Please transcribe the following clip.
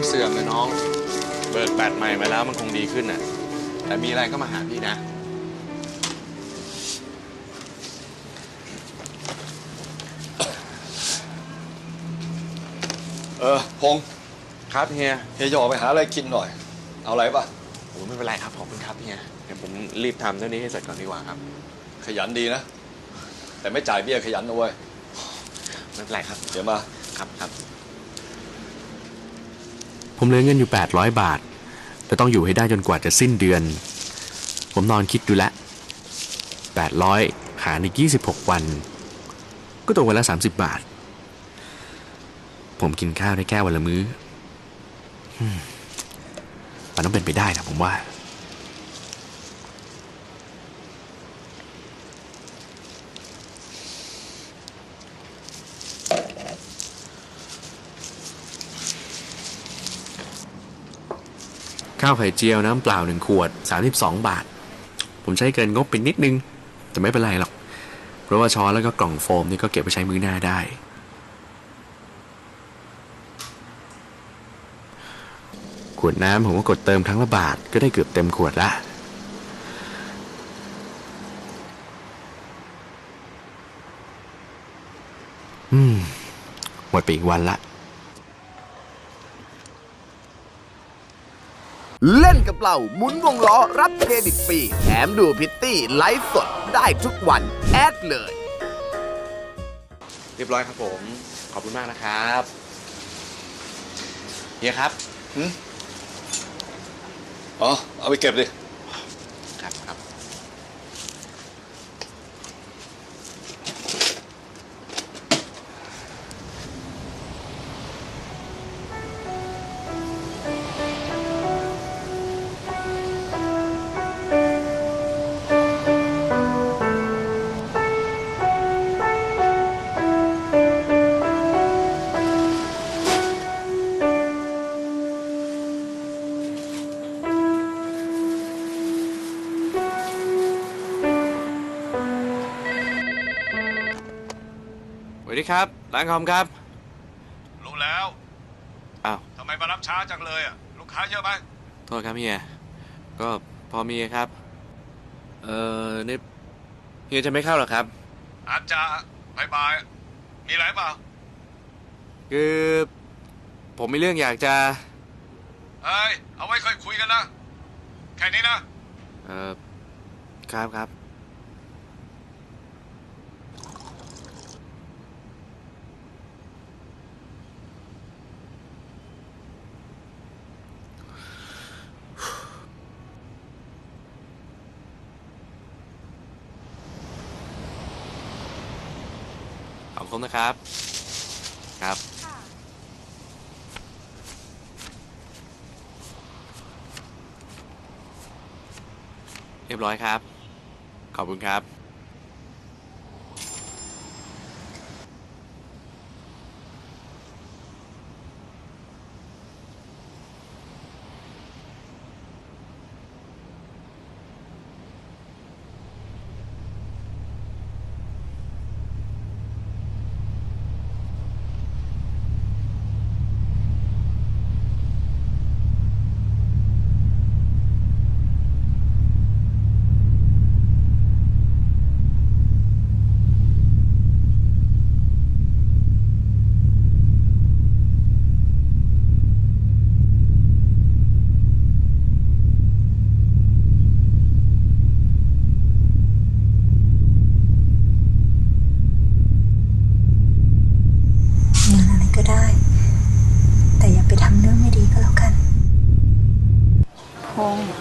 มันเสื่อมเลยน้อง เบิกแบตใหม่มาแล้วมันคงดีขึ้นน่ะ แต่มีอะไรก็มาหาพี่นะ เออพงษ์ครับเฮียเฮียจะออกไปหาอะไรกินหน่อย เอาอะไรปะโอ้ไม่เป็นไรครับ ขอบคุณครับเฮียเดี๋ยวผมรีบทำเรื่องนี้ให้เสร็จก่อนดีกว่าครับ ขยันดีนะ แต่ไม่จ่ายเบี้ยขยันนะเว้ยไม่เป็นไรครับ เดี๋ยวมา ครับครับ ผมเหลือเงินอยู่ 800 บาทแต่ต้องอยู่ให้ได้จนกว่าจะสิ้นเดือน ผมนอนคิดดูแลว800 หารอีก 26 วัน ก็ตกวันละ 30 บาท ผมกินข้าวได้แค่วันละมื้อมันต้องเป็นไปได้นะผมว่า ข้าวไข่เจียวน้ำเปล่าหนึ่งขวด 32 บาท ผมใช้เกินงบไปนิดนึง แต่ไม่เป็นไรหรอก เพราะว่าช้อนแล้วก็กล่องโฟมนี่ก็เก็บไปใช้มื้อหน้าได้ ขวดน้ำผมก็กดเติมครั้งละบาทก็ได้เกือบเต็มขวดละอืมหมดไปอีกวันละ เล่นกับเราหมุนวงล้อรับเครดิตฟรีแถมดูพิตตี้ไลฟ์สดได้ทุกวัน แอดเลย เรียบร้อยครับผม ขอบคุณมากนะครับเฮียครับอ๋อ เอาไปเก็บดิ ดีครับร้านคอมครับ รู้แล้วอ้าวทำไมมารับช้าจังเลยอะ ลูกค้าเยอะไหมโทษครับเฮียก็พอมีครับ เอ่อนี่เฮียจะไม่เข้าหรอครับ อาจจะบายบาย มีอะไรเปล่า คือผมมีเรื่องอยากจะเฮ้ยเอาไว้ค่อยคุยกันนะ แค่นี้นะ เอ่อครับครับ ขอบคุณนะครับ ครับเรียบร้อยครับ ขอบคุณครับ 哦